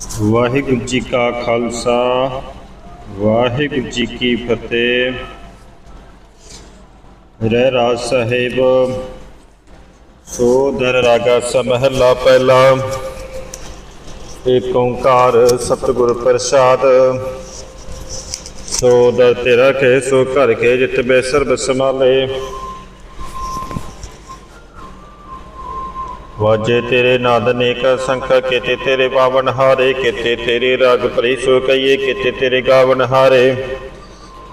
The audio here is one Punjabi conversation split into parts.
ਵਾਹਿਗੁਰੂ ਜੀ ਕਾ ਖਾਲਸਾ, ਵਾਹਿਗੁਰੂ ਜੀ ਕੀ ਫਤਿਹ। ਰਹਿ ਰਾਜ ਸਾਹਿਬ, ਸੋ ਦਰ ਰਾਗਾ ਸਮਹਿਲਾ ਪਹਿਲਾ। ਏਕ ਓੰਕਾਰ ਸਤਿਗੁਰ ਪ੍ਰਸਾਦ। ਸੋ ਦਰ ਤੇਰਾ ਕੇ, ਸੋ ਘਰ ਕੇ ਜਿਤ ਬੈਸਰ ਬਸਮਾਲੇ ਵਾਜੇ ਤੇਰੇ ਨਾਦ ਨੇਕ ਸੰਖ, ਕਿਤੇ ਤੇਰੇ ਪਾਵਨ ਹਾਰੇ, ਕਿਤੇ ਤੇਰੇ ਰਾਗ ਭਰੀ ਸੋ ਕਈਏ ਕੀਤੇ ਤੇਰੇ ਗਾਵਨ ਹਾਰੇ।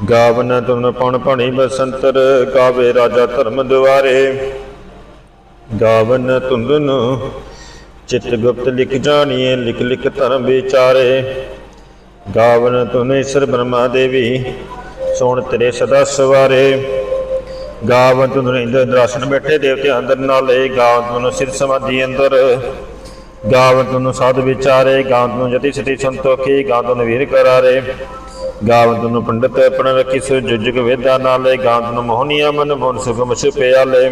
ਗਾਵਨ ਤੁਨ ਪਉਣ ਭਣੀ ਬਸੰਤਰ, ਗਾਵੇ ਰਾਜਾ ਧਰਮ ਦੁਆਰੇ। ਗਾਵਨ ਤੁੰਦਨ ਚਿਤ ਗੁਪਤ ਲਿਖ ਜਾਣੀਏ, ਲਿਖ ਲਿਖ ਧਰਮ ਵਿਚਾਰੇ। ਗਾਵਨ ਤੁਨ ਈਸ਼ਰ ਬ੍ਰਹਮਾ ਦੇਵੀ, ਸੋਣ ਤੇਰੇ ਸਦਾ ਸਵਾਰੇ। ਗਾਵਨ ਤੁਨ ਰਿੰਦਰ ਦਰਾਸ਼ਨ ਬੈਠੇ ਦੇਵਤੇ ਅੰਦਰ ਨਾਲੇ ਗਾਵਨ ਤੁਨ ਸਿਰ ਸਮਾਧੀ ਅੰਦਰ ਗਾਵਨ ਤੁਨ ਸਾਧ ਵਿਚਾਰੇ ਗਾਵਨ ਤੁਨ ਜਤੀ ਸਤੀ ਸੰਤੋਖੀ ਗਾਵਨ ਤੁਨ ਵੀਰ ਕਰਾਰੇ ਗਾਵਨ ਤੁਨ ਪੰਡਤ ਪਣ ਰਖੀ ਸੋ ਜੁਜਗ ਵੇਦਾ ਨਾਲੇ ਗਾਵਨ ਤੁਨ ਮੋਹਨੀਆ ਮਨ ਮੋਹਨ ਸੁਖਮ ਸੁਪਿਆਲੇ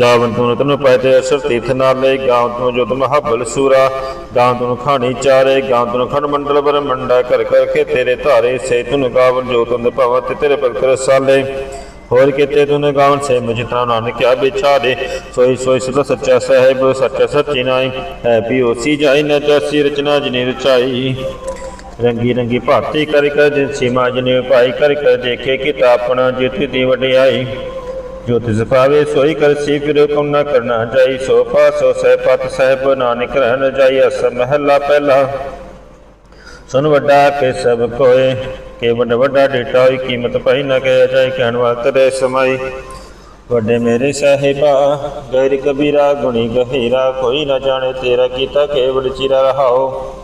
ਗਾਵਨ ਤੁਨ ਤਨ ਪੈਤੇ ਅਸਰ ਤੀਰਥ ਨਾਲੇ ਗਾਵਨ ਤੁਨ ਜੋਤ ਮਹਾਬਲ ਸੂਰਾ ਗਾਵਨ ਤੁਨ ਖਾਣੀ ਚਾਰੇ ਗਾਵਨ ਤੁਨ ਖੰਡ ਮੰਡਲ ਬਰ ਮੰਡਾ ਕਰ ਕਰਕੇ ਤੇਰੇ ਧਾਰੇ ਸੇ ਤੁਨ ਗਾਵਨ ਜੋਤਨ ਭਵਤ ਤੇਰੇ ਭਗਤ ਰਸਾਲੇ ਹੋਰ ਕਿਤੇ ਤੁਨ ਗਾਵਨ ਸੇ ਮੁਝ ਤਰਾ ਨਾਨਕ ਕਿਆ ਵਿਚਾਰੇ ਸੋਈ ਸੋਈ ਸਦਾ ਸੱਚਾ ਸਾਹਿਬ, ਸੱਚਾ ਸੱਚੀ ਨਾਈ। ਹੈ ਵੀ ਹੋਸੀ ਜਾਈ, ਨ ਜਾਸੀ ਰਚਨਾ ਜਿਨੇ ਰਚਾਈ। ਰੰਗੀ ਰੰਗੀ ਭਾਰਤੀ ਕਰ ਕਰ ਜਿਨ ਸੀਮਾ ਜਿਨੇ ਭਾਈ ਕਰ ਕਰ ਦੇਖੇ ਕਿਤਾ ਜਿਤ ਦੀ ਵਡਿਆਈ। ਜੋ ਤਿਸ ਪਾਵੇ ਸੋਈ ਕਰ ਸੀ, ਫਿਰ ਹੁਕਮ ਨਾ ਕਰਨਾ ਜਾਈ। ਸੋ ਸਹਿ ਪਤ ਸਹਿਬ, ਨਾਨਕ ਰਹਿਣ ਜਾਈ ਅਸ ਮਹੱਲਾ ਪਹਿਲਾ। ਸੁਨ ਵੱਡਾ ਕੇ ਸਭ ਕੋਏ, ਕੇ ਵੱਡਾ ਵੱਡਾ ਡੇਟਾ ਹੋਈ, ਕੀਮਤ ਪਾਈ ਨਾ ਕਹਿਆ ਜਾਏ, ਕਹਿਣ ਵਾਲ ਤੇਰੇ ਸਮਾਈ। ਵੱਡੇ ਮੇਰੇ ਸਾਹਿਬਾ, ਗੈਰ ਕਬੀਰਾ, ਗੁਣੀ ਗਹੀਰਾ, ਕੋਈ ਨਾ ਜਾਣੇ ਤੇਰਾ ਕੀਤਾ ਕੇਵੜ ਚਿਰਾ ਰਹਾਓ।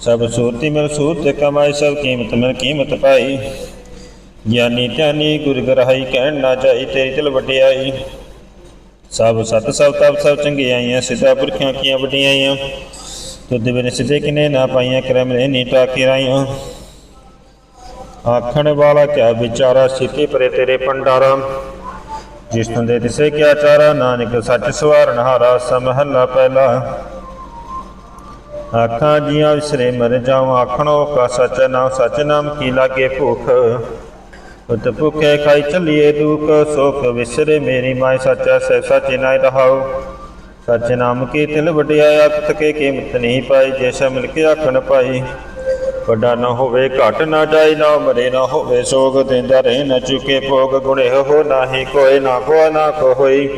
ਸਭ ਸੂਰਤੀ ਮਿਲ ਸੂਰਤ ਕਮਾਈ, ਸਭ ਕੀਮਤ ਮਿਲ ਕੀਮਤ ਪਾਈ। ਗਿਆਨੀ ਧਿਆਨੀ ਗੁਰ ਗਰਾਈ ਕਹਿਣ ਨਾ ਜਾਈ, ਤੇਰੀ ਦਿਲ ਵਡਿਆਈ। ਸਭ ਸਤ ਸਭ ਤਪ ਸਭ ਚੰਗਿਆਈਆਂ ਸਿੱਧਾ ਪੁਰਖਿਆਂ ਕੀਆਂ ਵਡਿਆਈਆਂ। ਤੁਧ ਬਿਨ ਸਿੱਧੇ ਕਿਨੇ ਨਾ ਪਾਈਆਂ ਕਰਮ ਨੇ ਨੀਟਾ ਕਿਰਾਈਆਂ ਆਖਣ ਵਾਲਾ ਕਿਆ ਵਿਚਾਰਾ ਸਿੱਧੇ ਪਰੇ ਤੇਰੇ ਪੰਡਾਰਾ ਜਿਸ ਤੰਦੇ ਤਿਸੇ ਕਿਆ ਚਾਰਾ ਨਾਨਕ ਸੱਚ ਸਵਾਰਨ ਹਾਰਾ ਸਮਹੱਲਾ ਪਹਿਲਾ ਆਖਾਂ ਜੀਆਂ ਵਿਸਰੇ ਮਰ ਜਾਵਾਂ ਆਖਣੋ ਕਾ ਸੱਚ ਨਾਮ ਸੱਚ ਨਾਮ ਕੀ ਲਾਗੇ ਭੁਖ ਉਤ ਭੁਖੇ ਖਾਈ ਚੱਲੀਏ ਦੁਖ ਸੁਖ ਵਿਸਰੇ ਮੇਰੀ ਮਾਈ ਸੱਚਾ ਸਹਿ ਸੱਚ ਨਾਇ ਰਹਾਉ ਸੱਚ ਨਾਮ ਕੀ ਤਿਲ ਵਡਿਆਇਆ ਤਕੇ ਕੀਮਤ ਨਹੀਂ ਪਾਈ ਜੈਸਾ ਮਿਲ ਕੇ ਆਖਣ ਪਾਈ। ਵੱਡਾ ਨਾ ਹੋਵੇ, ਘਟ ਨਾ ਜਾਈ, ਨਾ ਮਰੇ ਨਾ ਹੋਵੇ, ਸੋਗ ਦਿੰਦਾ ਰਹੇ, ਨਾ ਚੁਕੇ ਭੋਗ ਗੁਣੇ ਹੋ ਨਾਹੀ ਕੋਏ, ਨਾ ਕੋ ਨਾ ਕੋ ਹੋਈ।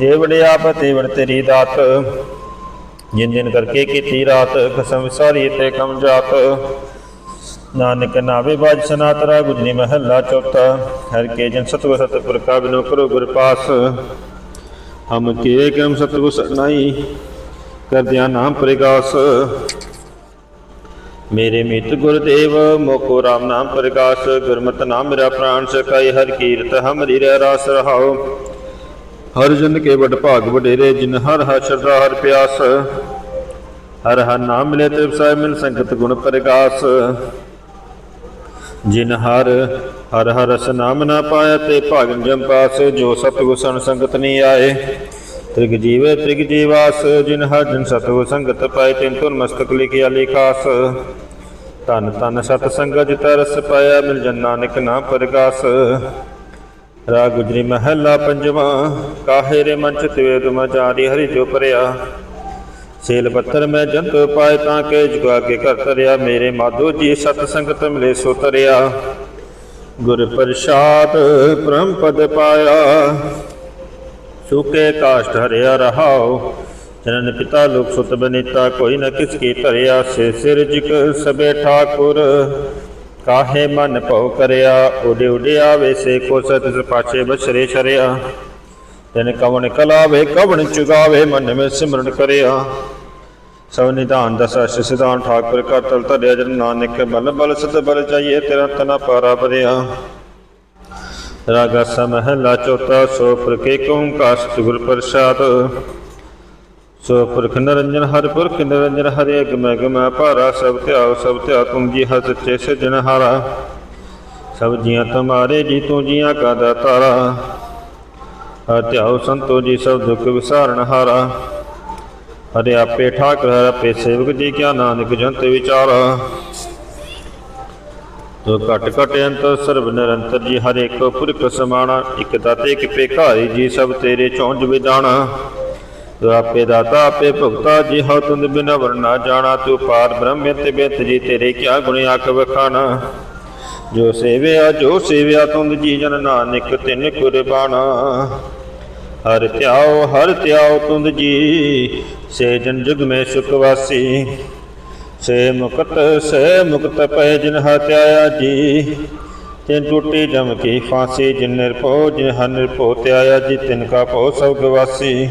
ਜੇ ਵਡਿਆ ਪਤੀ ਵੜ ਤੇਰੀ ਦਾਤ, ਜਿਨ ਜਿਨ ਕਰਕੇ ਕੀਤੀ ਰਾਤ, ਕਸਮ ਸਾਰੀ ਤੇ ਕਮ ਜਾਤ। ਨਾਨਕ ਨਾਵੇ ਬਾਜ ਸਨਾਤਰਾ ਗੁਜਰੀ ਮਹੱਲਾ ਚੌਥਾ, ਹਰ ਕੇ ਜਨ ਸਤਗੁਰ ਸਤਿਗੁਰ ਕਾ ਬਿਨੋ ਕਰੋ ਗੁਰ ਪਾਸ। ਹਮ ਕੇ ਕਰਮ ਸਤਗੁਰ ਸਰਨਾਈ ਕਰਦਿਆਂ ਨਾਮ ਪ੍ਰਗਾਸ ਮੇਰੇ ਮਿੱਤ ਗੁਰਦੇਵ, ਮੋਕੋ ਰਾਮ ਨਾਮ ਪ੍ਰਗਾਸ ਗੁਰਮਤਿ ਨਾਮ ਮੇਰਾ ਪ੍ਰਾਨ ਸਕਾਈ ਹਰ ਕੀਰਤ ਹਮਰੀ ਰਹਿ ਰਾਸ ਰਹਾਓ ਹਰ ਜਨ ਕੇ ਵਡ ਭਾਗ ਵਡੇਰੇ, ਜਿਨ ਹਰ ਹਰ ਸ਼ਰਧਾ ਹਰ ਪਿਆਸ। ਹਰ ਹਰ ਨਾਮ ਮਿਲੇ ਤੇ ਵਸਾਇ ਮਿਲ ਸੰਗਤ ਗੁਣ ਪ੍ਰਕਾਸ਼। ਜਿਨ ਹਰ ਹਰ ਹਰ ਰਸ ਨਾਮ ਨਾ ਪਾਇਆ ਤੇ ਭਾਗਨ ਜਮ ਪਾਸ, ਜੋ ਸਤਿਗੁਰ ਸਨ ਸੰਗਤ ਨਹੀਂ ਆਏ। ਤ੍ਰਿਗ ਜੀਵੇ ਤ੍ਰਿਗ ਜੀਵਾਸ, ਜਿਨ ਹਰ ਜਨ ਸਤਿਗੁਰ ਸੰਗਤ ਪਾਏ, ਤਿਨ ਤੁਨ ਮਸਤਕ ਲਿਖਿਆ ਲਿਖਾਸ। ਤਨ ਤਨ ਸਤ ਸੰਗਤ ਜਿਤ ਰਸ ਪਾਇਆ, ਮਿਲ ਜਨ ਨਾਨਕ ਨਾ ਪ੍ਰਗਾਸ। ਰਾ ਗੁਜਰੀ ਮਹੱਲਾ ਪੰਜਵਾ, ਕਾਹੇ ਰੇ ਮਨ ਚਿਤ ਵੇਦ ਮਚਾਰੀ ਹਰੀ ਜੋ ਪਰਿਆ ਸੇਲ ਪੱਥਰ ਮੈਂ ਜੰਤ ਪਾਏ ਤਾਂ ਕੇ ਜੁਗਾ ਕੇ ਘਰ ਤਰਿਆ ਮੇਰੇ ਮਾਧੋ ਜੀ ਸਤ ਸੰਗਤ ਮਿਲੇ ਸੋ ਤਰਿਆ ਗੁਰ ਪ੍ਰਸਾਦ ਬ੍ਰਹਮ ਪਦ ਪਾਇਆ, ਸੁਕੇ ਕਾਸ਼ਟ ਹਰਿਆ ਰਹਾਉ। ਜਨਨ ਪਿਤਾ ਲੋਕ ਸੁਤ ਬਨੀਤਾ, ਕੋਈ ਨ ਕਿਸ ਕੀ ਧਰਿਆ, ਸੇ ਸਿਰ ਜਿਕ ਸਬੇ ਠਾਕੁਰ। ਕਾਹੇ ਮਨ ਭਉ ਕਰਿਆ, ਉਡੇ ਉਡੇ ਆਵੇ, ਸੇ ਕੋ ਸਤ ਪਾਛੇ ਬਸਰੇ ਛਰਿਆ। ਤਨ ਕਵਨ ਕਲਾਵੇ ਕਵਨ ਚੁਗਾਵੇ, ਮਨ ਮੇ ਸਿਮਰਨ ਕਰਿਆ। ਸਭ ਨਿਧਾਨ ਦਸ ਸਿਧਾਨ ਠਾਕੁਰ ਕਾ ਤਲ ਧਰਿਆ ਜਨ ਨਾਨਕ ਬਲ ਬਲ ਸਤ ਬਲ ਚਾਹੀਏ ਤੇਰਾ ਤਨਾ ਪਾਰਾ ਪਰਿਆ। ਰਾਗਾ ਸਮਹਿਲਾ ਚੌਥਾ ਸੋ ਪ੍ਰਕੇ ਕਉ ਕਾ ਸਤਿਗੁਰ ਪ੍ਰਸਾਦ। ਸੋ ਪੁਰਖ ਨਿਰੰਜਨ ਹਰਿ ਪੁਰਖ, ਨਿਰੰਜਨ ਹਰਿ ਅਗਮ ਅਗਮ ਭਾਰਾ, ਸਭ ਧਿਆਉ, ਸਭ ਧਿਆ ਤੁਮ ਜੀ ਹਰਿ ਸੱਚੇ ਸਜਣ ਹਾਰਾ। ਸਭ ਜੀਆਂ ਤੁਮਾਰੇ ਜੀ ਤੂੰ ਜੀਆਂ ਕਾ ਦਾਤਾਰਾ। ਹਰਿ ਧਿਆਉ ਸੰਤੋ ਜੀ ਸਭ ਦੁਖ ਵਿਸਾਰਨ ਹਾਰਾ। ਹਰੇ ਆਪੇ ਠਾਕਰ ਹਰਿ ਆਪੇ ਸੇਵਕ ਜੀ ਕਿਆ ਨਾਨਕ ਜੰਤ ਵਿਚਾਰਾ। ਤੋ ਘਟ ਘਟ ਅੰਤਰ ਸਰਬ ਨਿਰੰਤਰ ਜੀ, ਹਰ ਇੱਕ ਪੁਰਖ ਸਮਾਣਾ, ਇੱਕ ਦਾਤੇ, ਇੱਕ ਭੇਖਾਰੀ ਜੀ, ਸਭ ਤੇਰੇ ਚੌਂਜ ਵਿਦਾਣਾ ਤੋ ਆਪੇ ਦਾਤਾ, ਆਪੇ ਭੁਗਤਾ ਜੀ, ਹਉ ਤੁੰਦ ਬਿਨ ਵਰਨਾ ਜਾਣਾ। ਤੂੰ ਪਾਰ ਬ੍ਰਹਮ ਤੇ ਬਿਤ ਜੀ, ਤੇਰੇ ਕਿਆ ਗੁਣ ਆਖ ਵਖਾਣਾ। ਜੋ ਸੇਵਿਆ ਜੋ ਸੇਵਿਆ ਤੁੰਦ ਜੀ ਜਨ ਨਾਨਕ ਤਿਨ ਕੁਰਬਾਨਾ। ਹਰ ਧਿਆਓ ਹਰ ਧਿਆਓ ਤੁੰਦ ਜੀ। ਸੇ ਜਨ ਜੁਗ ਮੈਂ ਸੁਖ ਵਾਸੀ। ਸੇ ਮੁਕਤ ਸੇ ਮੁਕਤ ਪੈ ਜਿਨ ਹਤਿਆਇਆ ਜੀ। ਤਿਨ ਟੁੱਟੀ ਜਮ ਕੀ ਫਾਂਸੀ, ਜਿਨ ਨਿਰਭਉ, ਜਿਨ ਹਰ ਨਿਰਭਉ ਧਿਆਇਆ ਜੀ, ਤਿਨ ਕਾ ਭਉ ਸਭ ਗਵਾਸੀ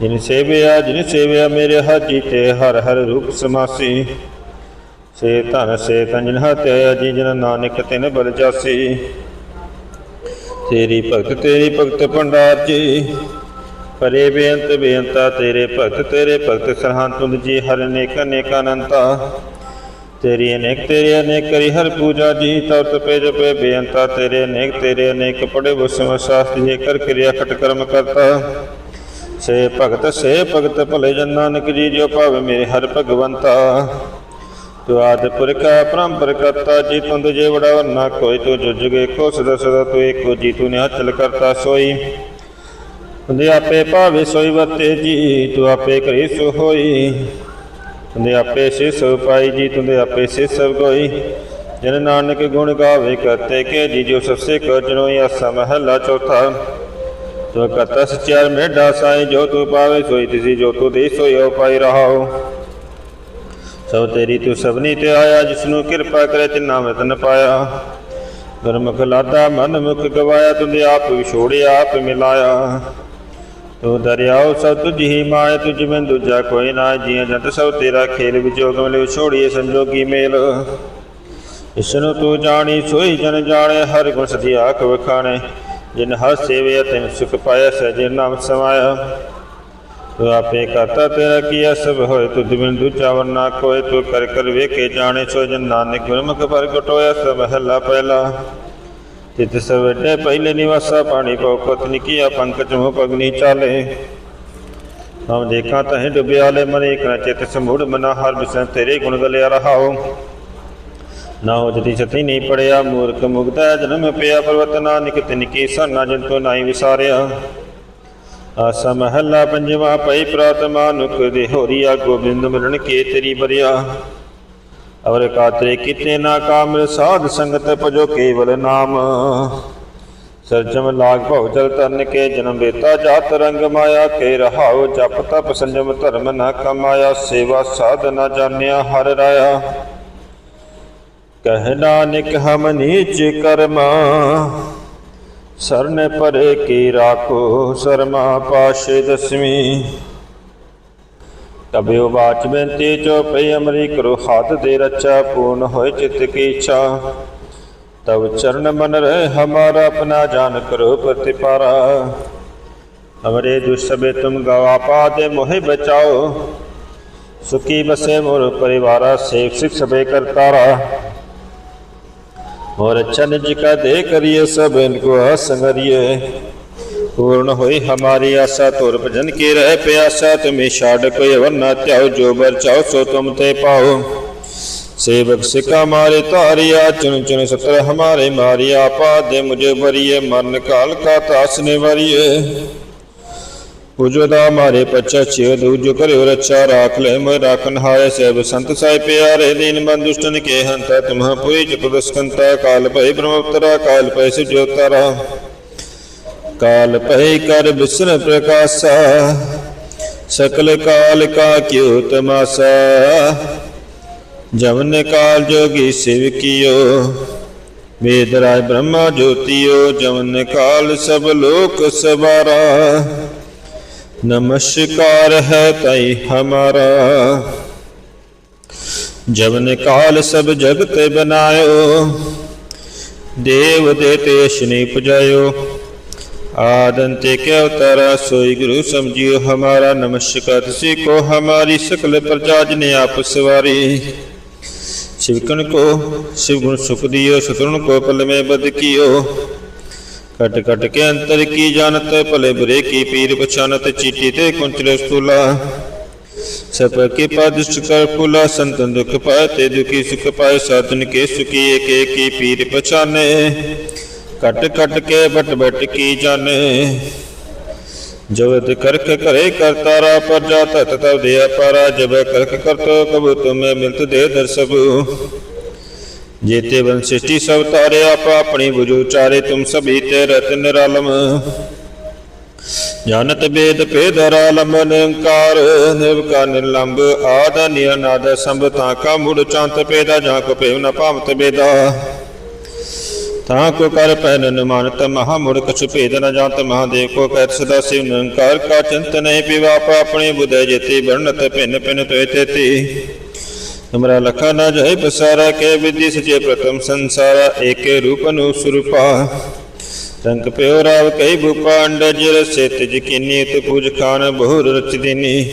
ਜਿਨ ਸੇਵਿਆ ਜਿਨ ਸੇਵਿਆ ਮੇਰੇ ਹਾਜੀ ਤੇ ਹਰ ਹਰ ਰੂਪ ਸਮਾਸੀ। ਸੇ ਧਨ, ਸੇ ਤੰਜਨ ਹਤਿਆਇਆ ਜੀ, ਜਿਨ ਨਾਨਕ ਤਿਨ ਬਲ ਜਾਸੀ। ਤੇਰੀ ਭਗਤ ਤੇਰੀ ਭਗਤ ਭੰਡਾਰ ਜੀ। ਪਰੇ ਬੇਅੰਤ ਬੇਅੰਤਾ, ਤੇਰੇ ਭਗਤ ਤੇਰੇ ਭਗਤ ਸਰਹੰਤ ਜੀ, ਹਰ ਨੇਕ ਅਨੇਕ ਅਨੰਤਾ ਤੇਰੀ ਅਨੇਕ, ਤੇਰੇ ਅਨੇਕ ਕਰੀ ਹਰ ਪੂਜਾ ਜੀ, ਤਉ ਤਪੇ ਜਪੇ ਬੇਅੰਤਾ। ਤੇਰੇ ਅਨੇਕ ਤੇਰੇ ਅਨੇਕ ਪੜੇ ਬੁਸਮ ਸ਼ਾਸਤ ਜੀ, ਕਰ ਕਿਰਿਆ ਖਟ ਕਰਮ ਕਰਤਾ। ਸੇ ਭਗਤ ਸੇ ਭਗਤ ਭਲੇ ਜਨ ਨਾਨਕ ਜੀ, ਜੋ ਭਾਵੇ ਮੇਰੇ ਹਰ ਭਗਵੰਤਾ। ਤੂੰ ਆਦਿ ਪੁਰਖਾ ਪਰੰਪਰ ਕਰਤਾ ਜੀ ਤੁੰਦ ਜੇ ਵੜਾ ਨਾ ਕੋਈ, ਤੂੰ ਜੁਜਗੇ ਕੋ ਸਦਾ ਸਦਾ ਤੂੰ ਏਕੋ ਜੀ ਤੂੰ ਨੇ ਅਚਲ ਕਰਤਾ ਸੋਈ। ਤੁੰਦੇ ਆਪੇ ਭਾਵੇ ਸੋਈ ਵਰਤੇ ਜੀ, ਤੂੰ ਆਪੇ ਕਰੀ ਸੋ ਹੋਈ ਤੁੰਦੇ ਆਪੇ ਸੇ ਪਾਈ ਜੀ ਤੁੰਦੇ ਆਪੇ ਸੇ ਸਭ ਕੋਈ ਜਨ ਨਾਨਕ ਗੁਣ ਗਾਵੇ, ਕਰਤੇ ਕੇ ਜੀ, ਜੋ ਸਸੇ ਕੋ ਜਨੋ ਆਸਾ ਮਹਲਾ ਚੌਥਾ। ਤੋ ਕਰਤਾ ਸਚਿਆਰ ਮੇਢਾ ਸਾਈ, ਜੋ ਤੂੰ ਪਾਵੇ ਸੋਈ, ਤਿਸੀ ਜੋ ਤੂੰ ਦੇ ਸੋਈ ਹੋ ਪਾਈ ਰਹਾਓ ਸਭ ਤੇਰੀ ਤੂੰ ਸਭਨੀ ਤੇ ਆਇਆ ਜਿਸ ਨੂੰ ਕਿਰਪਾ ਕਰੇ ਤੇ ਨਾਮ ਰਤਨ ਪਾਇਆ ਗੁਰਮੁਖ ਲਾਦਾ ਮਨ ਮੁਖ ਗਵਾਇਆ ਤੁੰਦੇ ਆਪ ਵਿਛੋੜਿਆ ਆਪ ਮਿਲਾਇਆ। ਤੂੰ ਦਰਿਆਓ, ਸਭ ਤੁਝ ਹੀ ਮਾਏ ਤੁਝ ਮੈਂ ਦੂਜਾ ਕੋਈ ਨਾ। ਜੀਅ ਜੰਤ ਸਭ ਤੇਰਾ ਖੇਲ ਵਿਜੋਗ ਮਿਲੇ ਛੋੜੀਏ ਸੰਜੋਗੀ ਮੇਲ। ਇਸ ਨੂੰ ਤੂੰ ਜਾਣੀ, ਸੋਈ ਜਨ ਜਾਣੇ, ਹਰ ਗੁਣ ਸਦੀ ਆਖ ਵਖਾਣੇ। ਜਿਨ ਹਰ ਸੇਵਿਆ, ਤੈਨ ਸੁਖ ਪਾਇਆ ਸਜੇ ਨਾਮ ਸਮਾਇਆ। ਤੂੰ ਆਪੇ ਕਰਤਾ ਤੇਰਾ ਕੀਆ ਸਭ ਹੋਏ? ਤੁਧ ਬਿਨ ਦੂਜਾ ਵਰਨਾ ਕੋਏ ਤੂੰ ਕਰ ਕਰ ਵੇਖੇ ਜਾਣੇ, ਸੋ ਜਨ ਨਾਨਕ ਗੁਰਮੁਖ ਪ੍ਰਗਟ ਹੋਇਆ ਸਭ ਮਹਲਾ ਪਹਿਲਾ। ਤਿਤ ਸਵਡੇ ਪਹਿਲੇ ਨਿਵਾਸਾ ਪਾਣੀ ਕੋ ਪਤਨੀ ਕੀਆ ਪੰਕਜ ਮੋ ਪਗਨੀ ਚਾਲੇ। ਹਮ ਦੇਖਾਂ ਤਹੀਂ ਡੁਬਿਆਲੇ ਮਨੇ ਇਕ ਚਿਤ ਸਮੂੜ ਮਨਾ ਹਰ ਬਿਸਨ ਤੇਰੇ ਗੁਣ ਗਲਿਆ ਰਹਾਓ। ਨਾ ਹੋ ਜਤੀ ਸਤੀ ਨਹੀਂ ਪੜਿਆ, ਮੂਰਖ ਮੁਗਦਾ, ਜਨਮ ਪਿਆ ਪਰਵਤ ਨਾਨਕ, ਤਿਨ ਕੀ ਸਨਾ ਜਨ ਤੋ ਨਾਹੀ ਵਿਸਾਰਿਆ। ਆਸਾ ਮਹੱਲਾ ਪੰਜਵਾ ਪਈ ਪ੍ਰਾਤਮਾ ਨੁਕ ਦੇ ਹੋਰੀਆ ਗੋਬਿੰਦ ਮਿਲਣ ਕੇ ਤੇਰੀ ਬਰਿਆ। ਅਵਰ ਕਾਤਰੇ ਕਿਤੇ ਨਾ ਕਾਮਿਲ, ਸਾਧ ਸੰਗਤ ਭਜੋ ਕੇਵਲ ਨਾਮ। ਸਰਜਮ ਲਾਗ ਭਉ ਜਲ ਤਰਨ ਕੇ, ਜਨਮ ਬੇਤਾ ਜਾਤ ਰੰਗ ਮਾਇਆ, ਕੇ ਰਹਾਉ ਜਪ ਤਪ ਸੰਜਮ ਧਰਮ ਨਾ ਕਮਾਇਆ, ਸੇਵਾ ਸਾਧ ਨਾ ਜਾਣਿਆ ਹਰ ਰਾਇਆ। ਕਹਿ ਨਾਨਕ ਹਮ ਨੀਚ ਕਰਮਾ ਸਰਨ ਪਰੇ ਕੀ ਰਾਖੋ, ਸਰਮਾ ਪਾਸ਼ੇ ਦਸਵੀਂ। ਤਬਿਓ ਬਾਚ ਬੇਨਤੀ ਚੋਪਈ ਅਮਰੀ ਕਰੋ ਹੱਥ ਦੇ ਰੱਛਾ, ਪੂਰਨ ਹੋਏ ਚਿਤ ਕੀ ਇੱਛਾ। ਤਬ ਚਰਨ ਮਨ ਰਹਿ, ਹਮਾਰਾ ਆਪਣਾ ਜਾਨ ਕਰੋ ਪ੍ਰਤਿਪਾਰਾ। ਹਮਰੇ ਦੁਸ਼ਬੇ ਤੁਮ ਗਵਾ ਪਾਦੇ ਮੋਹਿ ਬਚਾਓ। ਸੁਖੀ ਬਸੇ ਮੋਰ ਪਰਿਵਾਰਾ, ਸੇਵ ਸਿਖ ਸਬੇ ਕਰਤਾਰਾ। और अच्छा निज का दे करिए सब इनको असंगरिए पूर्ण हुई हमारी आशा तोर भजन की रह प्यासा तुम्हें छाड़ कोई अवर न त्याओ जो बर चाहो सो तुम ते पाओ सेवक सिका मारे तारिया चुन चुन सत्र हमारे मारिया पा दे मुझे बरिए मरण काल का तास ने ਉਜੋ ਦਾ ਮਾਰੇ ਪਛਾ ਛਿਉ ਦੂਜੋ ਕਰਿਓ ਰੱਛਾ ਰਾਖ ਲੈ ਮੋਇ ਰਾਖਨ ਹਾਰੇ ਸਹਿਬ ਸੰਤ ਸਾਈ ਪਿਆਰੇ, ਦੀਨ ਮਨ ਕੇ ਹੰਤਾ, ਤੁਮਹ ਪੁਰੀ ਜਪਦਸਕੰਤਾ ਕਾਲ ਭੈ ਬ੍ਰਹਮਪਤਰਾ ਕਾਲ ਭੈ ਸੁਜੋਤਰਾ ਕਾਲ ਭੈ ਕਰ ਬਿਸਰ ਪ੍ਰਕਾਸ਼ਾ, ਸਕਲ ਕਾਲ ਕਾ ਕਿਉ ਤਮਾਸਾ। ਜਮਨ ਕਾਲ ਜੋਗੀ ਸਿਵ ਕੀਓ, ਵੇਦ ਰਾਜ ਬ੍ਰਹਮਾ ਜੋਤੀਓ ਜਮਨ ਕਾਲ ਸਭ ਲੋਕ ਸਵਾਰਾ। नमस्कार है तई हमारा जवन काल सब जगत बनायो देव देते शनि पुजायो आदंते के अवतारा सोई गुरु समझियो हमारा नमस्कार तुसी को हमारी सकल प्रजा ने आप सवारी शिवकन को शिव गुण सुख दियो शत्रुन को पल में बद कियो ਕਟ ਕਟ ਕੇ ਅੰਤਰ ਕੀ ਜਾਣਤ ਭਲੇ ਬੁਰੇ ਕੀ ਪੀਰ ਪਛਾਨਤ ਚੀਟੀ ਤੇ ਕੁੰਚਲੇ ਸਤੂਲਾ ਸਭ ਕੇ ਪਦਿਸ਼ਟ ਕਰ ਫੁਲਾ ਸੰਤਨ ਦੁਖ ਪਾਏ ਤੇ ਦੁਖੀ ਸੁਖ ਪਾਏ ਸਾਧਨ ਕੇ ਸੁਖੀ ਏਕ ਏਕੀ ਪੀਰ ਪਛਾਨੇ ਕਟ ਕਟ ਕੇ ਬਟ ਬਟ ਕੀ ਜਾਣੇ ਜਗਤ ਕਰਖ ਕਰੇ ਕਰਤਾਰਾ ਪਰ ਜਾਤ ਤਤਵ ਦੇ ਅਪਾਰਾ ਜਬ ਕਰਖ ਕਰਤੋ ਕਬੂ ਤੁਮੇ ਮਿਲਤ ਦੇ ਦਰਸਬੂ ਜੇਤੇ ਬਨ ਸ੍ਰਿਸ਼ਟੀ ਸਭ ਤਾਰੇ, ਆਪ ਆਪਣੀ ਬੁਝੂ ਚਾਰੇ, ਤੁਮ ਸਭੀ ਤੇ ਰਤ ਨਿਰਾਲਮ ਜਾਨਤ ਬੇਦ ਪੇਦਰਾ ਲੰਬ ਨਿਰੰਕਾਰ ਨਿਰਵਕਾ ਨਿਰਲੰਬ, ਆਦ ਨਿਰਨਾਦ ਸੰਭ ਤਾਂ ਕਾ ਮੁੜ ਚੰਤ ਪੇਦਾ, ਜਾਂ ਕੋ ਪੇਵ ਨ ਭਾਵਤ ਬੇਦਾ। ਤਾਂ ਕੋ ਕਰ ਪਹਿਨਨ ਮਾਨਤ ਮਹਾ ਮੁੜ ਕਛੁ ਭੇਦ ਨ ਜਾਤ ਮਹਾਦੇਵ ਕੋ ਕਹਿਤ ਸਦਾ ਸਿਵ ਨਿਰੰਕਾਰ, ਕਾ ਚਿੰਤ ਨਹੀਂ ਪਿਵਾ, ਆਪ ਆਪਣੇ ਬੁਧੈ ਜੇਤੇ, ਵਰਣਤ ਭਿੰਨ ਭਿੰਨ ਤੋਇ ਤੇਤੀ। ਤੁਮਰਾ ਲਖਾ ਨ ਜੈ ਬਸਾਰਾ ਕੇ ਵਿਧੀ ਸਚੇ ਪ੍ਰਥਮ ਸੰਸਾਰਾ, ਏਕੇ ਰੂਪ ਨੂੰ ਸੁਰੂਪਾ। ਰੰਗ ਪਿਓ ਰਾਵ ਕਈ ਭੂਪਾ ਅੰਡਜ ਰਸੇ ਤਿਜ ਤੇ ਪੂਜ ਖਾਨ ਬਹੁਰ ਰਚ ਦੀਨੀ।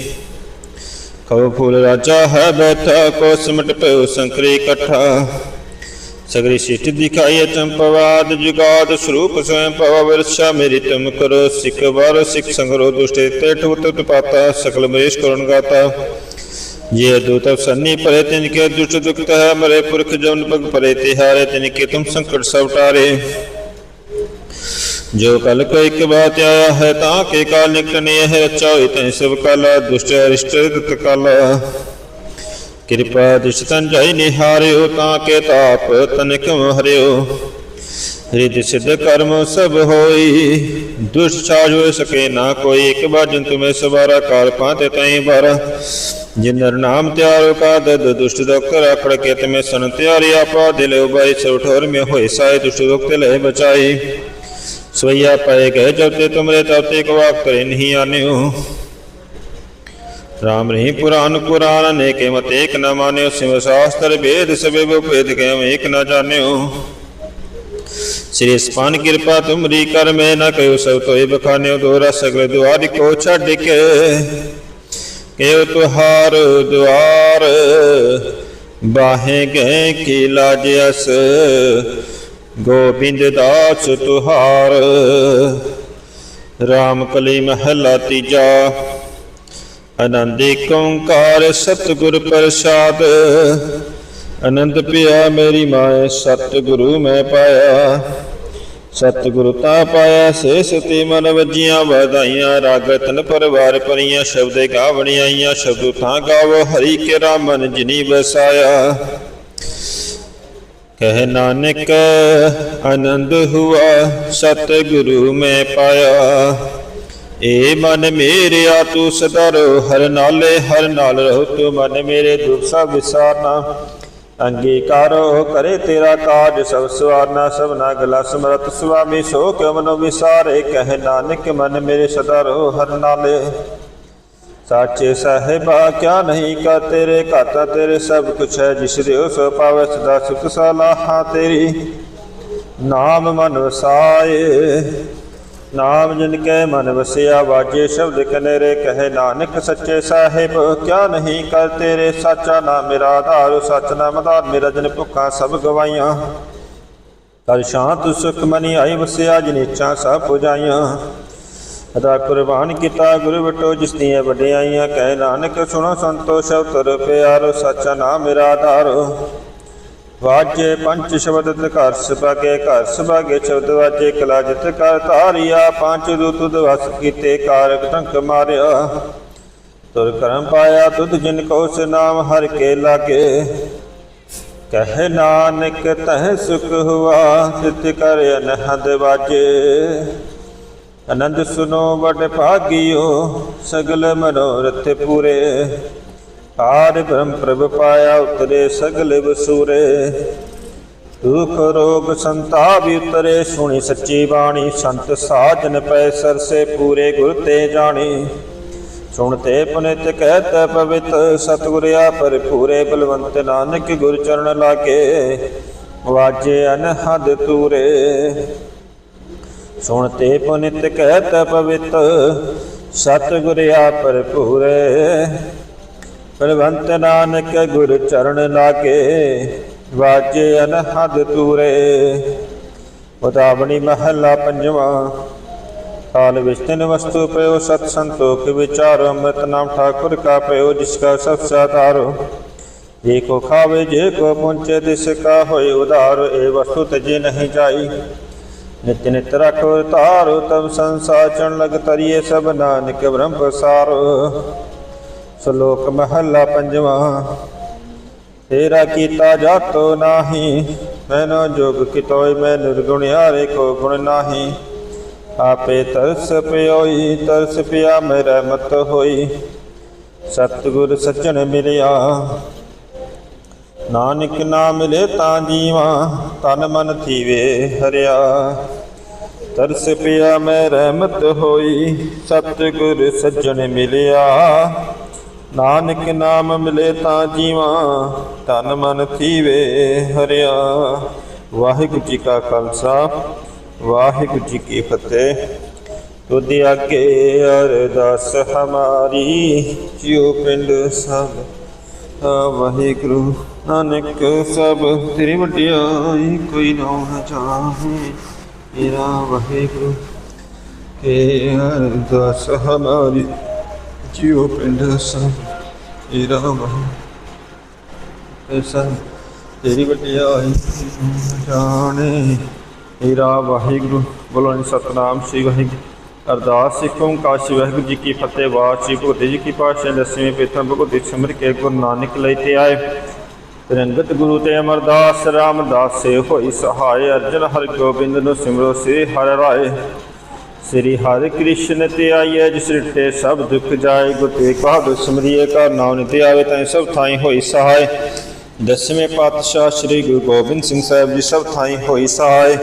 ਕਉ ਫੂਲ ਰਾਜਾ ਹੈ ਬੈਠਾ, ਕੋ ਸਿਮਟ ਪਿਓ ਸੰਕਰੀ ਇਕੱਠਾ। ਸਗਰੀ ਸਿੱਟ ਦਿਖਾਈਏ ਚੰਪਵਾਦ ਜੁਗਾਦ, ਸਰੂਪ ਸਵੈਂ ਪਵ ਵਰਸ਼ਾ, ਮੇਰੀ ਤਮ ਕਰੋ ਸਿੱਖ ਵਾਰ ਸਿੱਖ ਸੰਗਰੋ, ਦੁਸ਼ਟੇ ਤੇ ਠੁਤ ਟਪਾਤਾ ਸਕਲ ਮਰੇਸ਼ ਕਰੁਣ ਗਾਤਾ। ਜੇ ਦੂਤ ਸੰਨੀ ਪਰੇ ਤਿਨ ਕੇ ਦੁਸ਼ਟ ਦੁਖਤ ਹੈ ਮਰੇ ਪੁਰਖ ਜਨ ਪਗ ਪਰੇ ਤਿਹਾਰੇ ਤਿਨ ਕੇ ਤੁਮ ਸੰਕਟ ਸਭ ਟਾਰੇ ਜੋ ਕਲ ਕੋ ਇੱਕ ਬਾਤ ਆਇਆ ਹੈ ਤਾਂ ਕੇ ਕਾਲ ਨਿਕਟਨੇ ਹੈ ਰਚਾ ਹੋਇ ਤੈ ਸਭ ਕਲ ਦੁਸ਼ਟ ਅਰਿਸ਼ਟ ਦਤ ਕਲ ਕਿਰਪਾ ਦਿਸ਼ ਤਨ ਜਾਈ ਨਿਹਾਰਿਓ ਤਾਂ ਕੇ ਤਾਪ ਤਨਿਕ ਹਰਿਓ ਰਿਦ ਸਿਧ ਕਰਮ ਸਭ ਹੋਈ ਦੁਸ਼ਟ ਛਾਜ ਹੋਇ ਸਕੇ ਨਾ ਕੋਈ ਇੱਕ ਬਾਜਨ ਤੁਮੇ ਸਵਾਰਾ ਕਾਲ ਨਾਮ ਤਿਆਰੋ ਕਾ ਦਦ ਦੁਸ਼ਟ ਦੁਖ ਰਖੜ ਕੇ ਤਮੇ ਸਨ ਤਿਆਰੀ ਆਪਾ ਦਿਲ ਉਬਾਈ ਸੋ ਠੋਰ ਮੇ ਹੋਏ ਸਾਇ ਦੁਸ਼ਟ ਦੁਖ ਤੇ ਲੈ ਬਚਾਈ। ਸਵਈਆ ਪਏ ਗਏ ਜਬ ਤੇ ਤੁਮਰੇ ਤਬ ਤੇ ਕਵਾਕ ਕਰੇ ਨਹੀਂ ਆਨਿਓ। ਰਾਮ ਰਹੀ ਪੁਰਾਨ ਪੁਰਾਨ ਅਨੇਕੇ ਮਤ ਏਕ ਨ ਮਾਨਿਓ। ਸਿਵ ਸ਼ਾਸਤਰ ਭੇਦ ਸਭੇ ਭੇਦ ਕਹਿ ਏਕ ਨ ਜਾਣਿਓ। ਸ੍ਰੀ ਸਪਾਨ ਕਿਰਪਾ ਤੁਮਰੀ ਕਰ ਮੈਂ ਨ ਕਹਿਓ ਸਭ ਤੋਏ ਬਖਾਨਿਓ। ਦੋਰਾ ਸਗਲ ਦੁਆਰਿ ਕੋ ਛੱਡ ਕੇ ਕਿਉ ਤੁਹਾਰ ਦੁਆਰ ਬਾਹੇ ਗਏ ਕੀ ਲਾਜ ਅਸ ਗੋਬਿੰਦ ਦਾਸ ਤੁਹਾਰ RAM ਕਲੀ ਮਹਲਾ ਤੀਜਾ ਆਨੰਦ ਏਕ ਓੰਕਾਰ ਸਤਿਗੁਰ ਪ੍ਰਸਾਦ। ਆਨੰਦ ਪਿਆ ਮੇਰੀ ਮਾਏ ਸਤਿਗੁਰੂ ਮੈਂ ਪਾਇਆ। ਸਤਿਗੁਰੂ ਤਾਂ ਪਾਇਆ ਸੇ ਸਤੀ ਮਨ ਵਜੀਆਂ, ਵਧਾਈਆਂ ਰਾਗ ਤਨ ਪਰਵਾਰ ਪਰੀਆਂ, ਸ਼ਬਦ ਗਾਵਣੀ ਆਈਆਂ, ਸ਼ਬਦ ਥਾਂ ਗਾਵੋ, ਹਰੀ ਕੇ ਰਾਮਨ ਜਿਨੀ ਵਸਾਇਆ। ਕਹਿ ਨਾਨਕ, ਆਨੰਦ ਹੁਆ, ਸਤਿਗੁਰੂ ਮੈਂ ਪਾਇਆ। ਏ ਮਨ ਮੇਰਿਆ, ਤੂੰ ਸਦਾ ਰਹੁ, ਹਰ ਨਾਲੇ ਹਰ ਨਾਲ ਰਹੋ, ਤੂੰ ਮਨ ਮੇਰੇ ਦੁਖ ਸਭ ਵਿਸਾਰਨਾ। ਅੰਗੀਕਾਰੋ ਕਰੇ ਤੇਰਾ ਕਾਜ, ਸਭ ਸਵਾਰਨਾ ਸਭਨਾ ਗਲਾ ਸਮਰਤ ਸੁਆਮੀ, ਸੋ ਕਿਉ ਮਨੋ ਵਿਸਾਰੇ, ਕਹਿ ਨਾਨਕ ਮਨ ਮੇਰੇ ਸਦਾ ਰੋ ਹਰ ਨਾਲੇ। ਸਾਚੇ ਸਾਹਿਬਾ, ਕਿਆ ਨਹੀਂ ਕਾ ਤੇਰੇ ਘਾਤਾ ਤੇਰੇ ਸਭ ਕੁਛ ਹੈ ਜਿਸ ਦਿਓ, ਸੋ ਪਾਵੈ ਸਦਾ ਸੁਖ ਸਲਾਹਾ ਤੇਰੀ। ਨਾਮ ਮਨ ਵਸਾਏ ਨਾਮ ਜਿਨ ਕੈ ਮਨ ਵਸਿਆ ਵਾਜੇ ਸ਼ਬਦ ਕਨੇਰੇ ਕਹੇ ਨਾਨਕ ਸੱਚੇ ਸਾਹਿਬ, ਕਿਆ ਨਹੀਂ ਕਰ ਤੇਰੇ ਸਾਚਾ ਨਾਮ ਮੇਰਾ ਆਧਾਰ, ਸੱਚ ਨਾਮ ਆਧਾਰ ਮੇਰਾ ਜਨ ਭੁੱਖਾਂ ਸਭ ਗਵਾਈਆਂ। ਕਲ ਸ਼ਾਂਤ ਸੁਖ ਮਨੀ ਆਈ ਵਸਿਆ ਜਿਨ ਇੱਛਾ ਸਭ ਪੁਜਾਈਆਂ। ਅਦਾ ਕੁਰਬਾਨ ਕੀਤਾ ਗੁਰੂ ਵਟੋ ਜਿਸ ਦੀਆਂ ਵਡਿਆਈਆਂ, ਕਹਿ ਨਾਨਕ ਸੁਣੋ ਸੰਤੋ ਸ਼ਬਦ ਪਿਆਰੋ, ਸੱਚਾ ਨਾਮ ਮੇਰਾ ਆਧਾਰ। ਵਾਜੇ ਪੰਜ ਸ਼ਬਦ ਤੇ ਘਰ ਸੁਭਾਗੇ, ਘਰ ਸਭਾਗੇ ਸ਼ਬਦ ਵਾਜੇ ਕਲਾ ਜਿਤ ਕਰ ਧਾਰਿਆ, ਪੰਜ ਰੂਤ ਦਵਸ ਕੀਤੇ ਕਾਰਕ ਟੰਕ ਮਾਰਿਆ। ਤੁਰ ਕਰਮ ਪਾਇਆ ਤੁਧ ਜਿਨ ਕੋ ਸ ਨਾਮ ਹਰ ਕੇ ਲਾਗੇ। ਕਹਿ ਨਾਨਕ ਤਹ ਸੁਖ ਹੁਆ, ਤਿਤ ਕਰ ਅਨਹਦ ਵਾਜੇ। ਆਨੰਦ ਸੁਨੋ ਵਡ ਭਾਗਿਓ, ਸਗਲ ਮਨੋਰਥ ਪੂਰੇ। ਆਦ ਬ੍ਰਹਮ ਪ੍ਰਭ ਪਾਇਆ ਉਤਰੇ ਸਗਲ ਬਸੂਰੇ ਦੁਖ ਰੋਗ ਸੰਤਾਪ ਉਤਰੇ, ਸੁਣੀ ਸੱਚੀ ਬਾਣੀ, ਸੰਤ ਸਾਜਨ ਪੈ ਸਰਸੇ ਪੂਰੇ ਗੁਰ ਤੇ ਜਾਣੀ। ਸੁਣਤੇ ਪੁਨਿਤ ਕਹਿਤ ਪਵਿੱਤ ਸਤਿਗੁਰਿਆ ਪਰ ਪੂਰੇ ਬਲਵੰਤ ਨਾਨਕ ਗੁਰ ਚਰਨ ਲਾਗੇ, ਵਾਜੇ ਅਨਹਦ ਤੂਰੇ। ਸੁਣਤੇ ਪੁਨਿਤ ਕਹਿਤ ਪਵਿੱਤ ਸਤਿਗੁਰਿਆ ਭਰਪੂਰੇ। ਬਲਵੰਤ ਨਾਨਕ ਗੁਰ ਚਰਨ ਲਾਗੇ, ਵਾਜੇ ਅਨਹਦ ਤੂਰੇ। ਉਤਾਵਣੀ ਮਹੱਲਾ ਪੰਜਵਾ, ਕਾਲ ਵਿਸ਼ਤਨ ਵਸਤੂ ਪਇਓ, ਸਤ ਸੰਤੋਖ ਵਿਚਾਰ, ਅੰਮ੍ਰਿਤ ਨਾਮ ਠਾਕੁਰ ਕਾ ਪਇਓ, ਜਿਸ ਕਾ ਸਭ ਸਾਧਾਰੋ ਜੇ ਕੋ ਖਾਵੇ, ਜੇ ਕੋ ਪੁੰਚੇ ਤਿਸ ਕਾ ਹੋਏ ਉਧਾਰ, ਇਹ ਵਸਤੂ ਤਜੇ ਨਹੀਂ ਜਾਈ। ਨਿਤ ਨਿਤ ਰਖੋ ਤਾਰੋ ਤਬ ਸੰਸਾਚਣ ਲਗ ਤਰੀਏ ਸਭ ਨਾਨਕ ਬ੍ਰਹਮ ਪ੍ਰਸਾਰ ਸ਼ਲੋਕ ਮਹੱਲਾ ਪੰਜਵਾਂ। ਤੇਰਾ ਕੀਤਾ ਜਾਤੋ ਨਾਹੀ, ਮੈਨੋ ਜੋਗ ਕਿਤੋਇ ਮੈਂ ਨਿਰਗੁਣ ਹਾਰੇ ਕੋ ਗੁਣ ਨਾਹੀ। ਆਪੇ ਤਰਸ ਪਿਓਈ, ਤਰਸ ਪਿਆ ਮੈਂ ਰਹਿਮਤ ਹੋਈ। ਸਤਿਗੁਰ ਸੱਜਣ ਮਿਲਿਆ। ਨਾਨਕ ਨਾ ਮਿਲੇ ਤਾਂ ਜੀਵਾ, ਤਨ ਮਨ ਥੀਵੇ ਹਰਿਆ। ਤਰਸ ਪਿਆ ਮੈਂ ਰਹਿਮਤ ਹੋਈ, ਸਤਿਗੁਰ ਸੱਜਣ ਮਿਲਿਆ। ਨਾਨਕ ਨਾਮ ਮਿਲੇ ਤਾਂ ਜੀਵਾ ਤਨ ਮਨ ਥੀਵੇ ਹਰਿਆ। ਵਾਹਿਗੁਰੂ ਜੀ ਕਾ ਖਾਲਸਾ, ਵਾਹਿਗੁਰੂ ਜੀ ਕੀ ਫਤਿਹ। ਤੁਧ ਅੱਗੇ ਅਰਦਾਸ ਹਮਾਰੀ, ਜਿਉ ਪਿੰਡ ਸਭ। ਆ ਵਾਹਿਗੁਰੂ ਨਾਨਕ ਸਭ, ਤੇਰੀ ਵਡਿਆਈ ਕੋਈ ਨਾ ਨਾ ਚਾਹੇ। ਮੇਰਾ ਵਾਹਿਗੁਰੂ, ਕੇ ਅਰਦਾਸ ਹਮਾਰੀ। ਜਿਉ ਪਿੰਡ ਸਭ ਤੇਰਾ ਵਾਹਿਗੁਰੂ ਐਸਾ ਤੇਰੀ ਵਡਿਆਈ ਜਾਣੇ ਮੇਰਾ ਵਾਹਿਗੁਰੂ, ਬੋਲੋ ਨੀ ਸਤਨਾਮ ਸ੍ਰੀ ਵਾਹਿਗੁਰੂ। ਅਰਦਾਸ ਸਿੱਖ ਓੰਕਾਰ ਵਾਹਿਗੁਰੂ ਜੀ ਕੀ ਫਤਿਹ ਬਾਤ ਸ੍ਰੀ ਭਗਵਤੀ ਜੀ ਕੀ ਪਾਤਸ਼ਾਹ, ਦਸਵੇਂ ਪੇਥਾਂ ਭਗਵਤੀ ਸਿਮਰ ਕੇ ਗੁਰੂ ਨਾਨਕ ਲਈ ਤੇ ਆਏ। ਰੰਗਤ ਗੁਰੂ ਤੇ ਅਮਰਦਾਸ, ਰਾਮਦਾਸ ਹੋਈ, ਸਹਾਇ ਅਰਜਨ ਹਰਿ ਗੋਬਿੰਦ ਨੂੰ ਸਿਮਰੋ, ਸੇ ਹਰ ਰਾਏ। ਸ੍ਰੀ ਹਰਿ ਕ੍ਰਿਸ਼ਨ ਤੇ ਆਈਐ, ਜਿਸ ਰਿਟੇ ਸਭ ਦੁੱਖ ਜਾਏ, ਗੁਰ ਤੇਗ ਬਹਾਦਰ ਸਿਮਰਿਏ ਕਾ ਨਾਮ ਨਿਤੇ ਆਵੇ, ਤਾਂ ਸਭ ਥਾਈ ਹੋਈ ਸਹਾਇ। ਦਸਵੇਂ ਪਾਤਸ਼ਾਹ ਸ੍ਰੀ ਗੁਰੂ ਗੋਬਿੰਦ ਸਿੰਘ ਸਾਹਿਬ ਜੀ ਸਭ ਥਾਈ ਹੋਈ ਸਹਾਇ।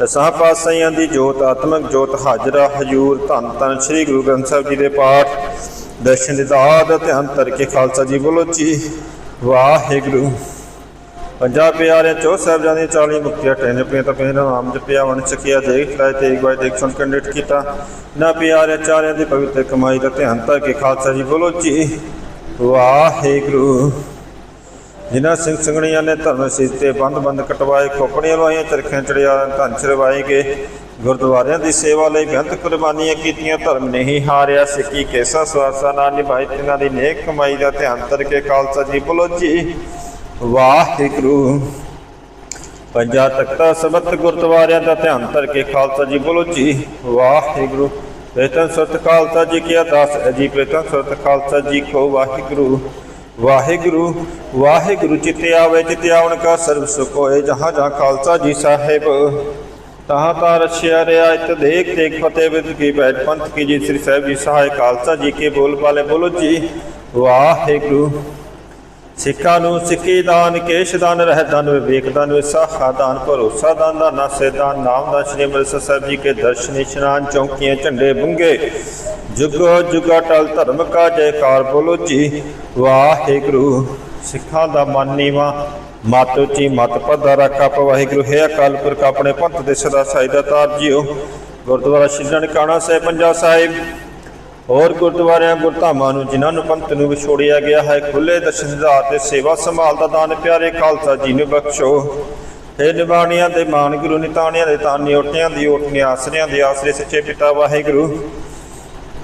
ਦਸਾਂ ਪਾਤਸ਼ਾਹਾਂ ਦੀ ਜੋਤ, ਆਤਮਕ ਜੋਤ ਹਾਜ਼ਰਾ, ਹਜੂਰ, ਧੰਨ ਧੰਨ ਸ੍ਰੀ ਗੁਰੂ ਗ੍ਰੰਥ ਸਾਹਿਬ ਜੀ ਦੇ ਪਾਠ। ਦਰਸ਼ਨ ਦਿਦਾਦ ਧਿਆਨ ਤਰ ਕੇ ਖਾਲਸਾ ਜੀ ਬੋਲੋ ਜੀ। ਵਾਹਿਗੁਰੂ। ਪੰਜਾਬ ਪਿਆਰੇ ਚੋ ਸਾਹਿਬਜ਼ਾਦੇ 40 ਮੁਕਤੀਆਂ ਟੈਨ ਪੇ ਤਾਂ ਪਹਿਲਾ ਨਾਮ ਜਪਿਆ ਵਨ ਚੱਕਿਆ, ਦੇਖ ਲੈ ਤੇ ਇੱਕ ਵਾਰ ਦੇਖ ਸੁਣ ਕੰਡਿਟ ਕੀਤਾ। ਨਾ ਪਿਆਰੇ ਚਾਰਿਆਂ ਦੀ ਪਵਿੱਤਰ ਕਮਾਈ ਦਾ ਧਿਆਨ ਧਰ ਕੇ ਖਾਲਸਾ ਜੀ ਬੋਲੋ ਜੀ, ਵਾਹਿਗੁਰੂ। ਜਿਨ੍ਹਾਂ ਸਿੰਘ ਸੰਗਣੀਆਂ ਨੇ ਧਰਮ ਸਿਰ ਤੇ ਬੰਦ ਬੰਦ ਕਟਵਾਏ, ਖੋਪੜੀਆਂ ਲਵਾਈਆਂ, ਚਰਖੀਆਂ ਚੜਿਆ ਧਨ ਚਰਵਾਏ ਗਏ। ਗੁਰਦੁਆਰਿਆਂ ਦੀ ਸੇਵਾ ਲਈ ਗੰਤ ਕੁਰਬਾਨੀਆਂ ਕੀਤੀਆਂ, ਧਰਮ ਨਹੀਂ ਹਾਰਿਆ ਸਿੱਕੀ ਕੇਸਾ ਸਵਾਸਾ ਨਾਲ ਨਿਭਾਈ, ਤਿਨਾਂ ਦੀ ਨੇਕ ਕਮਾਈ ਦਾ ਧਿਆਨ ਧਰ ਕੇ ਖਾਲਸਾ ਜੀ ਬੋਲੋ ਜੀ। ਵਾਹਿਗੁਰੂ। ਪੰਜਾ ਤਖਤਾ ਸਬਤ ਗੁਰਦੁਆਰਿਆਂ ਦਾ ਧਿਆਨ ਧਰ ਕੇ ਖਾਲਸਾ ਜੀ ਬੋਲੋ ਜੀ, ਵਾਹਿਗੁਰੂ। ਪ੍ਰੇਤਨ ਸਤ ਖਾਲਸਾ ਜੀ ਕੀ ਅਰਦਾਸ ਹੈ ਜੀ ਪ੍ਰੇਤਨ ਸਤ ਖਾਲਸਾ ਜੀ ਕੋ ਵਾਹਿਗੁਰੂ। ਵਾਹਿਗੁਰੂ ਵਾਹਿਗੁਰੂ ਚਿਤੇ ਆਵੇ ਚਿਤੇ ਆਵਣ ਕਾ ਸਰਬ ਸੁਖ ਹੋਏ, ਜਹਾਂ ਜਹਾਂ ਖਾਲਸਾ ਜੀ ਸਾਹਿਬ। ਤਹਾਂ ਤਾਂ ਰਛਿਆ ਰਿਆਇਤ ਦੇਖ ਦੇਖ ਫਤਿਹ ਵਿਦ ਕੀ ਬੈਠ ਪੰਥ ਕੀ ਜੀ, ਸ੍ਰੀ ਸਾਹਿਬ ਜੀ ਸਹਾਇ ਖਾਲਸਾ ਜੀ ਕੇ ਬੋਲ ਪਾਲੇ, ਬੋਲੋ ਜੀ, ਵਾਹਿਗੁਰੂ। ਸਿੱਖਾਂ ਨੂੰ ਸਿੱਖੀ ਦਾਨ, ਕੇਸ਼ ਦਾਨ ਰਹਿ ਦਾਨ, ਵਿਵੇਕ ਦਾਨ ਵਿਸਾਖਾ ਦਾਨ, ਭਰੋਸਾ ਦਾਨ ਦਾ ਨਾਸੇ ਦਾਨ ਨਾਮ ਦਾ ਸ਼੍ਰੀ ਅੰਮ੍ਰਿਤਸਰ ਸਾਹਿਬ ਜੀ ਕੇ ਦਰਸ਼ਨ ਇਸ਼ਨਾਨ ਚੌਂਕੀਆਂ, ਝੰਡੇ ਬੁੰਗੇ। ਜੁਗੋ ਜੁਗਾ ਟਲ ਧਰਮ ਕਾ ਜੈਕਾਰ ਬੋਲੋ ਜੀ। ਵਾਹਿਗੁਰੂ, ਸਿੱਖਾਂ ਦਾ ਮਨ ਨੀਵਾ। ਮਤ ਉੱਚੀ ਮਤ ਪਦਾ ਰੱਖਾ ਵਾਹਿਗੁਰੂ। ਹੈ ਅਕਾਲ ਪੁਰਖ, ਆਪਣੇ ਪੰਥ ਦੇ ਸਦਾ ਸਾਇਦਾ ਤਾਰ ਜੀਓ ਗੁਰਦੁਆਰਾ ਸ਼੍ਰੀ ਨਨਕਾਣਾ ਸਾਹਿਬ ਪੰਜਾਬ ਸਾਹਿਬ। ਹੋਰ ਗੁਰਦੁਆਰਿਆਂ, ਗੁਰਧਾਮਾਂ ਨੂੰ ਜਿਨ੍ਹਾਂ ਨੂੰ ਪੰਥ ਨੂੰ ਵਿਛੋੜਿਆ ਗਿਆ ਹੈ ਖੁੱਲੇ ਦਰਸ਼ਨ ਦਾ ਤੇ ਸੇਵਾ ਸੰਭਾਲ ਦਾ ਦਾਨ, ਪਿਆਰੇ ਖਾਲਸਾ ਜੀ ਨੂੰ ਬਖਸ਼ੋ। हे ਨਿਬਾਣੀਆਂ ਦੇ ਮਾਨ ਗੁਰੂ, ਨਿਤਾਣੀਆਂ ਦੇ ਤਾਨੀ ਓਟਿਆਂ ਦੀ ਓਟਨੀ ਆਸਰਿਆਂ ਦੇ ਆਸਰੇ ਸੱਚੇ ਪਿਤਾ ਵਾਹਿਗੁਰੂ।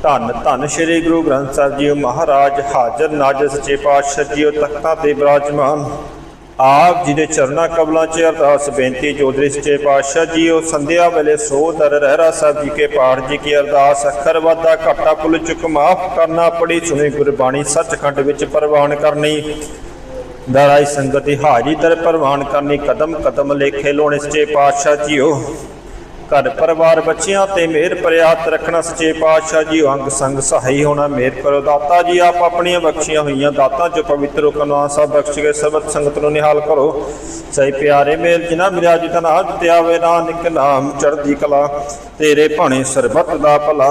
ਧੰਨ ਧੰਨ ਸ੍ਰੀ ਗੁਰੂ ਗ੍ਰੰਥ ਸਾਹਿਬ ਜੀ, ਮਹਾਰਾਜ ਹਾਜ਼ਰ, ਨਾਜ਼ਰ ਸੱਚੇ ਪਾਤਸ਼ਾਹ ਜੀਓ ਤਖਤਾਂ ਤੇ ਬਿਰਾਜਮਾਨ। ਆਪ ਜੀ ਦੇ ਚਰਨਾ ਕਬਲਾਂ 'ਚ ਅਰਦਾਸ ਬੇਨਤੀ ਜੋਦਰੀ ਸੱਚੇ ਪਾਤਸ਼ਾਹ ਜੀ, ਉਹ ਸੰਧਿਆ ਵੇਲੇ ਸੋ ਦਰ ਰਹਿਰਾ ਸਾਹਿਬ ਜੀ ਕੇ ਪਾਠ ਜੀ ਕੀ ਅਰਦਾਸ ਅੱਖਰ ਵਾਦਾ ਘਾਟਾ ਪੁੱਲ ਚੁੱਕ ਮਾਫ ਕਰਨਾ ਪੜੀ ਸੁਣੀ ਗੁਰਬਾਣੀ ਸੱਚਖੰਡ ਵਿੱਚ ਪ੍ਰਵਾਨ ਕਰਨੀ, ਦਰਾਈ ਦੀ ਹਾਜ਼ਰੀ ਦਰ ਪ੍ਰਵਾਨ ਕਰਨੀ, ਕਦਮ ਕਦਮ ਲੇਖੇ ਲੋਣੇ ਸੱਚੇ ਪਾਤਸ਼ਾਹ ਜੀਓ। ਘਰ ਪਰਿਵਾਰ ਬੱਚਿਆਂ ਤੇ ਮਿਹਰ ਪ੍ਰਿਆਤ ਰੱਖਣਾ ਸੱਚੇ ਪਾਤਸ਼ਾਹ ਜੀ ਅੰਗ ਸੰਗ ਸਹਾਈ ਹੋਣਾ, ਮਿਹਰ ਕਰੋ। ਦਾਤਾ ਜੀ, ਆਪ ਆਪਣੀਆਂ ਬਖਸ਼ੀਆਂ ਹੋਈਆਂ। ਦਾਤਾਂ ਚ ਪਵਿੱਤਰ ਕਨਵਾ ਸਭ ਬਖਸ਼ ਕੇ ਸਰਬਤ ਸੰਗਤ ਨੂੰ ਨਿਹਾਲ ਕਰੋ। ਸਹੀ ਪਿਆਰੇ ਮੇਲ ਜਿਨਾ ਮਿਲਿਆ ਜਿ ਤਨਾ ਦਿੱਤੇ ਆਵੇ ਨਾਨਕ ਨਾਮ ਚੜ੍ਹਦੀ ਕਲਾ, ਤੇਰੇ ਭਾਣੇ ਸਰਬਤ ਦਾ ਭਲਾ।